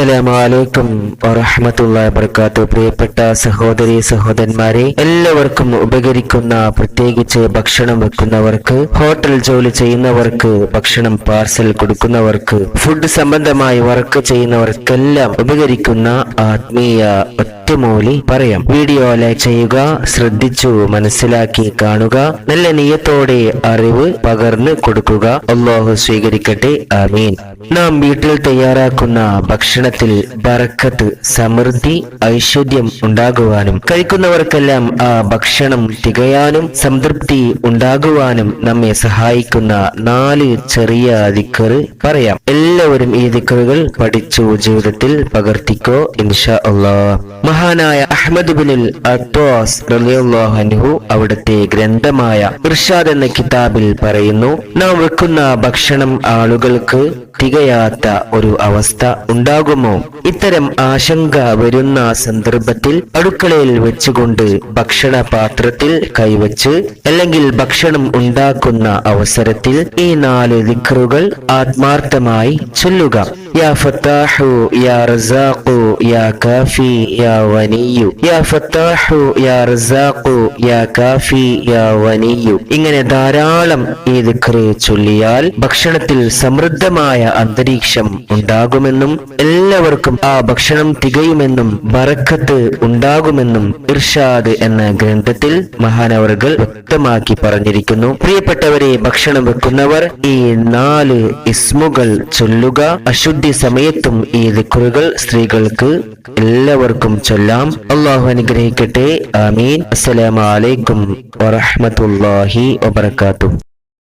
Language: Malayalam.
അസ്സലാമലൈക്കും വറഹമത്തുള്ള വർക്കാത്തു പ്രിയപ്പെട്ട സഹോദരി സഹോദരന്മാരെ എല്ലാവർക്കും ഉപകരിക്കുന്ന പ്രത്യേകിച്ച് ഭക്ഷണം വെക്കുന്നവർക്ക് ഹോട്ടൽ ജോലി ചെയ്യുന്നവർക്ക് ഭക്ഷണം പാർസൽ കൊടുക്കുന്നവർക്ക് ഫുഡ് സംബന്ധമായി വർക്ക് ചെയ്യുന്നവർക്കെല്ലാം ഉപകരിക്കുന്ന ആത്മീയ ഒറ്റമൂലി പറയാം. വീഡിയോ ലൈക്ക് ചെയ്യുക ശ്രദ്ധിച്ചു മനസ്സിലാക്കി കാണുക നല്ല നിയത്തോടെ അറിവ് പകർന്നു കൊടുക്കുക. അള്ളാഹു സ്വീകരിക്കട്ടെ. ആമീൻ. നാം വീട്ടിൽ തയ്യാറാക്കുന്ന ഭക്ഷണത്തിൽ ബറക്കത്ത് സമൃദ്ധി ഐശ്വര്യം ഉണ്ടാകുവാനും കഴിക്കുന്നവർക്കെല്ലാം ആ ഭക്ഷണം തികയാനും സംതൃപ്തി ഉണ്ടാകുവാനും നമ്മെ സഹായിക്കുന്ന നാല് ചെറിയ ദിക്കറ് പറയാം. എല്ലാവരും ഈ ദിക്കറുകൾ പഠിച്ചു ജീവിതത്തിൽ പകർത്തിക്കോ ഇൻഷാ മഹാനായ അഹമ്മദ് ബിനിൽ റളിയല്ലാഹു അൻഹു അവിടുത്തെ ഗ്രന്ഥമായ ഇർഷാദ് എന്ന കിതാബിൽ പറയുന്നു നാം വെക്കുന്ന ഭക്ഷണം ആളുകൾക്ക് തികയാത്ത ഒരു അവസ്ഥ ഉണ്ടാകുമോ? ഇത്തരം ആശങ്ക വരുന്ന സന്ദർഭത്തിൽ അടുക്കളയിൽ വെച്ചുകൊണ്ട് ഭക്ഷണ പാത്രത്തിൽ കൈവച്ച് അല്ലെങ്കിൽ ഭക്ഷണം ഉണ്ടാക്കുന്ന അവസരത്തിൽ ഈ നാല് ദിക്റുകൾ ആത്മാർത്ഥമായി ചൊല്ലുക. യാ فتاح يا رزاق يا كافي يا غني. يا فتاح يا رزاق يا كافي يا غني. ഇങ്ങനെ ധാരാളം ഈ ദിക്റ് ചൊല്ലിയാൽ ഭക്ഷണത്തിൽ സമൃദ്ധമായ അന്തരീക്ഷം ഉണ്ടാകുമെന്നും എല്ലാവർക്കും ആ ഭക്ഷണം തികയുമെന്നും ബറക്കത്ത് ഉണ്ടാകുമെന്നും ഇർഷാദ് എന്ന ഗ്രന്ഥത്തിൽ മഹാനവറുകൾ വ്യക്തമാക്കി പറഞ്ഞിരിക്കുന്നു. പ്രിയപ്പെട്ടവരെ ഭക്ഷണം വെക്കുന്നവർ ഈ നാല് ഇസ്മുകൾ ചൊല്ലുക അശുദ്ധി സമയത്തും ഈ ദിക്കുറുകൾ സ്ത്രീകൾക്ക് എല്ലാവർക്കും ചൊല്ലാം. അള്ളാഹു അനുഗ്രഹിക്കട്ടെ. ആമീൻ. അസ്സലാമലൈക്കും വറഹമത്തല്ലാഹി വബർക്കാത്തു